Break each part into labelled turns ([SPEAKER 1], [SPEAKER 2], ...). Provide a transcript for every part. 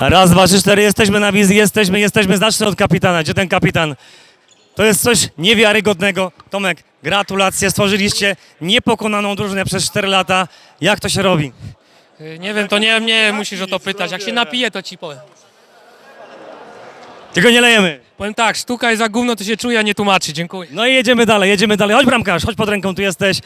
[SPEAKER 1] Raz, dwa, trzy, cztery, jesteśmy na wizji, jesteśmy, jesteśmy. Zacznę od kapitana. Gdzie ten kapitan? To jest coś niewiarygodnego. Tomek, gratulacje, stworzyliście niepokonaną drużynę przez 4 lata. Jak to się robi?
[SPEAKER 2] Y, Nie wiem, to nie mnie musisz o to pytać. Jak się napiję, to ci powiem.
[SPEAKER 1] Tylko nie lejemy.
[SPEAKER 2] Powiem tak, sztuka jest za gówno, to się czuje, a nie tłumaczy. Dziękuję.
[SPEAKER 1] No i jedziemy dalej, jedziemy dalej. Chodź bramkarz, chodź pod ręką, tu jesteś.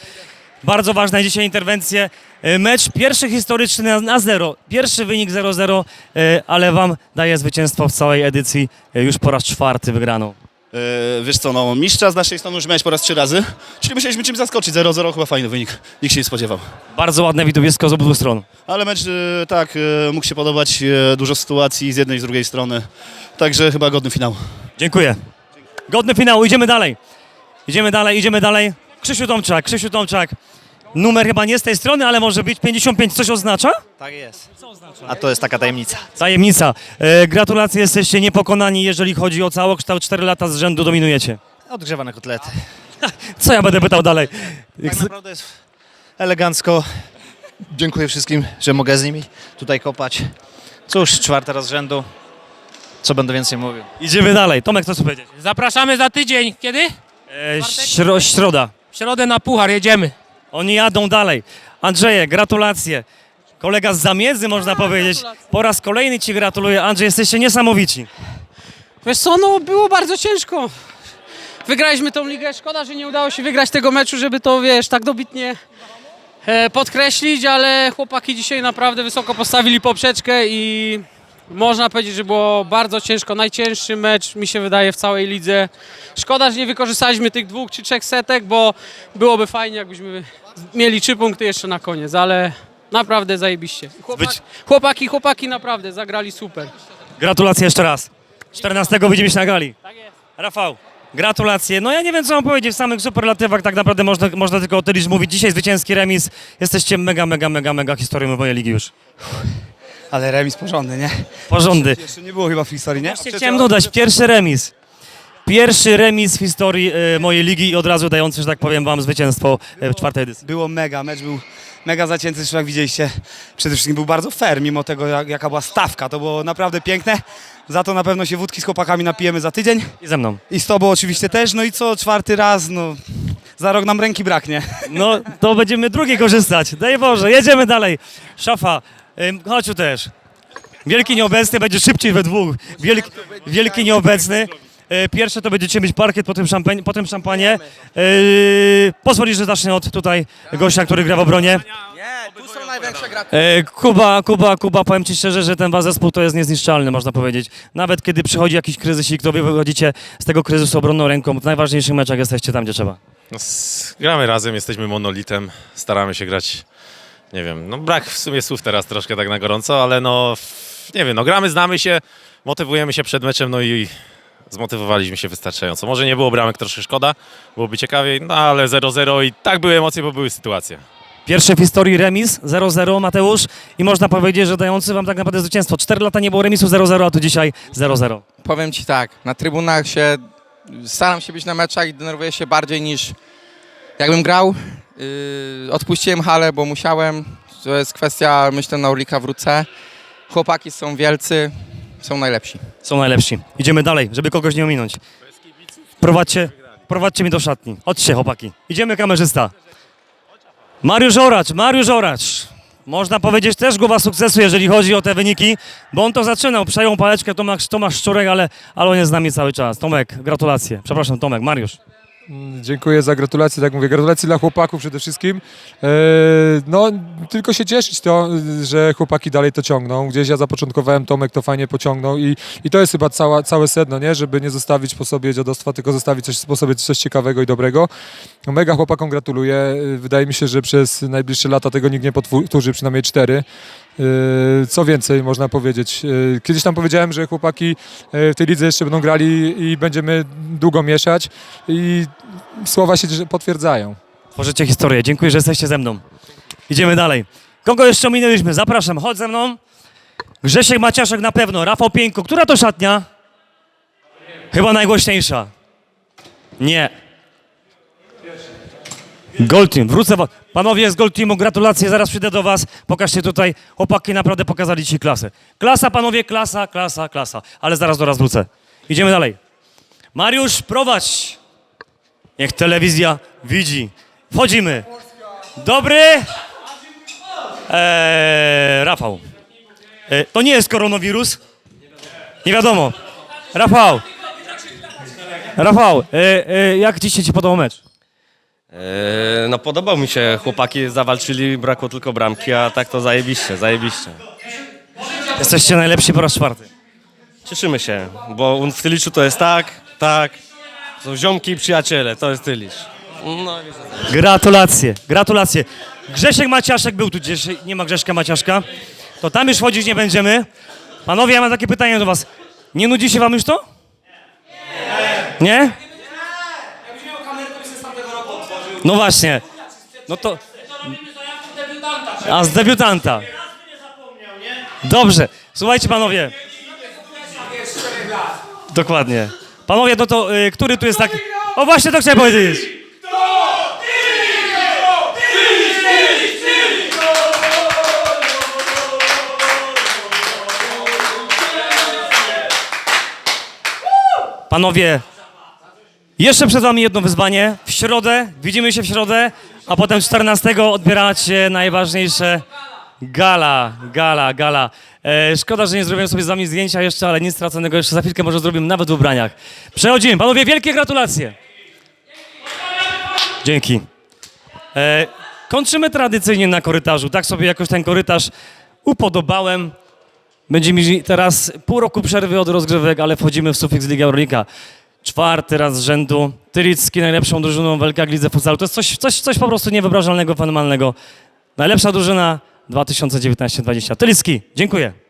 [SPEAKER 1] Bardzo ważna dzisiaj interwencje. E, Mecz pierwszy historyczny na, na zero. Pierwszy wynik 0-0, e, ale wam daje zwycięstwo w całej edycji e, już po raz czwarty wygraną.
[SPEAKER 3] Yy, wiesz co, no mistrza z naszej strony już miałeś po raz trzy razy, czyli musieliśmy czymś zaskoczyć. 0-0 chyba fajny wynik, nikt się nie spodziewał.
[SPEAKER 1] Bardzo ładne widowisko z obu stron.
[SPEAKER 3] Ale mecz yy, tak, yy, mógł się podobać, yy, dużo sytuacji z jednej i z drugiej strony, także chyba godny finał.
[SPEAKER 1] Dziękuję. Godny finał, idziemy dalej. Idziemy dalej, idziemy dalej. Krzysiu Tomczak, Krzysiu Tomczak. Numer chyba nie z tej strony, ale może być 55. Coś oznacza?
[SPEAKER 4] Tak jest. A to jest taka tajemnica.
[SPEAKER 1] Tajemnica. E, gratulacje, jesteście niepokonani, jeżeli chodzi o całokształt. 4 lata z rzędu dominujecie.
[SPEAKER 4] Odgrzewane kotlety.
[SPEAKER 1] Co ja będę pytał dalej?
[SPEAKER 4] Tak naprawdę jest elegancko. Dziękuję wszystkim, że mogę z nimi tutaj kopać. Cóż, czwarty raz z rzędu. Co będę więcej mówił?
[SPEAKER 1] Idziemy dalej. Tomek, co chcesz powiedzieć?
[SPEAKER 2] Zapraszamy za tydzień. Kiedy?
[SPEAKER 1] E, śro, środa.
[SPEAKER 2] W środę na puchar, jedziemy.
[SPEAKER 1] Oni jadą dalej. Andrzeje, gratulacje. Kolega z zamiedzy, można powiedzieć. Po raz kolejny Ci gratuluję. Andrzej, jesteście niesamowici.
[SPEAKER 5] Wiesz co, no było bardzo ciężko. Wygraliśmy tą ligę, szkoda, że nie udało się wygrać tego meczu, żeby to, wiesz, tak dobitnie e, podkreślić, ale chłopaki dzisiaj naprawdę wysoko postawili poprzeczkę i można powiedzieć, że było bardzo ciężko. Najcięższy mecz, mi się wydaje, w całej lidze. Szkoda, że nie wykorzystaliśmy tych dwóch czy trzech setek, bo byłoby fajnie, jakbyśmy mieli trzy punkty jeszcze na koniec, ale naprawdę zajebiście. Chłopaki, chłopaki, chłopaki naprawdę zagrali super.
[SPEAKER 1] Gratulacje jeszcze raz. 14 widzimy się na gali. Rafał, gratulacje. No ja nie wiem, co mam powiedzieć w samych superlatywach. Tak naprawdę można, można tylko o tyle mówić. Dzisiaj zwycięski remis. Jesteście mega, mega, mega, mega historią mojej ligi już.
[SPEAKER 6] Ale remis porządny, nie?
[SPEAKER 1] Porządny.
[SPEAKER 6] Jeszcze nie było chyba w historii, nie?
[SPEAKER 1] Właśnie chciałem dodać, pierwszy remis. Pierwszy remis w historii e, mojej ligi i od razu dający, że tak powiem, wam zwycięstwo e, w czwartej edycji.
[SPEAKER 6] Było mega, mecz był mega zacięty, zresztą jak widzieliście. Przede wszystkim był bardzo fair, mimo tego jak, jaka była stawka. To było naprawdę piękne. Za to na pewno się wódki z chłopakami napijemy za tydzień.
[SPEAKER 1] I ze mną.
[SPEAKER 6] I z tobą oczywiście też. No i co, czwarty raz, no... Za rok nam ręki braknie.
[SPEAKER 1] No, to będziemy drugi korzystać. Daj Boże, jedziemy dalej. Szafa, ym, chodź tu też. Wielki nieobecny będzie szybciej we dwóch. Wielki, wielki nieobecny. E, Pierwsze to będziecie mieć parkiet, potem, szampan potem szampanie. E, pozwolisz, że zacznę od tutaj gościa, który gra w obronie. E, Kuba, Kuba, Kuba, powiem Ci szczerze, że ten Wasz zespół to jest niezniszczalny, można powiedzieć. Nawet kiedy przychodzi jakiś kryzysik, to Wy wychodzicie z tego kryzysu obronną ręką. W najważniejszych meczach jesteście tam, gdzie trzeba.
[SPEAKER 7] No, s- gramy razem, jesteśmy monolitem, staramy się grać. Nie wiem, no brak w sumie słów teraz troszkę tak na gorąco, ale no nie wiem, no gramy, znamy się, motywujemy się przed meczem, no i zmotywowaliśmy się wystarczająco. Może nie było bramek, troszkę szkoda, byłoby ciekawiej, no ale 0-0 i tak były emocje, bo były sytuacje.
[SPEAKER 1] Pierwszy w historii remis 0-0 Mateusz i można powiedzieć, że dający wam tak naprawdę zwycięstwo. 4 lata nie było remisu 0-0, a tu dzisiaj 0-0.
[SPEAKER 8] Powiem ci tak, na trybunach się staram się być na meczach i denerwuję się bardziej niż jakbym grał. Yy, odpuściłem halę, bo musiałem. To jest kwestia, myślę, na Orlika wrócę. Chłopaki są wielcy, są najlepsi.
[SPEAKER 1] Są najlepsi. Idziemy dalej, żeby kogoś nie ominąć. Prowadźcie, prowadźcie mi do szatni. Chodźcie chłopaki. Idziemy kamerzysta. Mariusz Oracz, Mariusz Oracz. Można powiedzieć też głowa sukcesu, jeżeli chodzi o te wyniki, bo on to zaczynał, przejął pałeczkę Tomasz, Tomasz Szczurek, ale, ale on jest z nami cały czas. Tomek, gratulacje. Przepraszam, Tomek, Mariusz.
[SPEAKER 9] Dziękuję za gratulacje, tak mówię, gratulacje dla chłopaków przede wszystkim. E, No, tylko się cieszyć to, że chłopaki dalej to ciągną. Gdzieś ja zapoczątkowałem, Tomek to fajnie pociągnął i, i to jest chyba cała, całe sedno, nie? Żeby nie zostawić po sobie dziadostwa, tylko zostawić coś, po sobie coś ciekawego i dobrego. Mega chłopakom gratuluję. Wydaje mi się, że przez najbliższe lata tego nikt nie powtórzy, przynajmniej cztery. E, Co więcej można powiedzieć? E, Kiedyś tam powiedziałem, że chłopaki w tej lidze jeszcze będą grali i będziemy długo mieszać i słowa się potwierdzają.
[SPEAKER 1] Tworzycie historię. Dziękuję, że jesteście ze mną. Idziemy dalej. Kogo jeszcze ominęliśmy? Zapraszam, chodź ze mną. Grzesiek Maciaszek na pewno, Rafał Pieńko. Która to szatnia? Chyba najgłośniejsza. Nie. Gold Team, wrócę. Panowie z Gold Teamu, gratulacje, zaraz przyjdę do was. Pokażcie tutaj, chłopaki naprawdę pokazali ci klasę. Klasa, panowie, klasa, klasa, klasa. Ale zaraz do was wrócę. Idziemy dalej. Mariusz, prowadź. Niech telewizja widzi. Wchodzimy. Dobry. Eee, Rafał. E, to nie jest koronawirus? Nie wiadomo. Rafał. Rafał, e, e, jak dzisiaj ci podobał mecz?
[SPEAKER 10] Eee, no podobał mi się, chłopaki zawalczyli, brakło tylko bramki, a tak to zajebiście, zajebiście.
[SPEAKER 1] Jesteście najlepsi po raz czwarty.
[SPEAKER 10] Cieszymy się, bo w Tyliczu to jest tak, tak, są ziomki i przyjaciele, to jest Tylicz. No i
[SPEAKER 1] Gratulacje, gratulacje. Grzesiek Maciaszek był tu gdzieś, nie ma Grzeszka Maciaszka. To tam już chodzić nie będziemy. Panowie, ja mam takie pytanie do was. Nie nudzi się wam już to? Nie. Nie? No właśnie. No to... A z debiutanta. Dobrze. Słuchajcie panowie. Dokładnie. Panowie, no to y, który tu jest taki... O właśnie to chciałem powiedzieć. Panowie, jeszcze przed wami jedno wyzwanie. W środę, widzimy się w środę, a potem 14 odbieracie najważniejsze gala, gala, gala. E, szkoda, że nie zrobiłem sobie z wami zdjęcia jeszcze, ale nic straconego jeszcze za chwilkę może zrobimy nawet w ubraniach. Przechodzimy. Panowie, wielkie gratulacje. Dzięki. E, kończymy tradycyjnie na korytarzu. Tak sobie jakoś ten korytarz upodobałem. Będziemy mieli teraz pół roku przerwy od rozgrywek, ale wchodzimy w sufiks Liga Eurolika. Czwarty raz z rzędu. Tylicki najlepszą drużyną w LK Lidze Futsalu. To jest coś, coś, coś po prostu niewyobrażalnego, fenomenalnego. Najlepsza drużyna 2019-2020. Tylicki, dziękuję.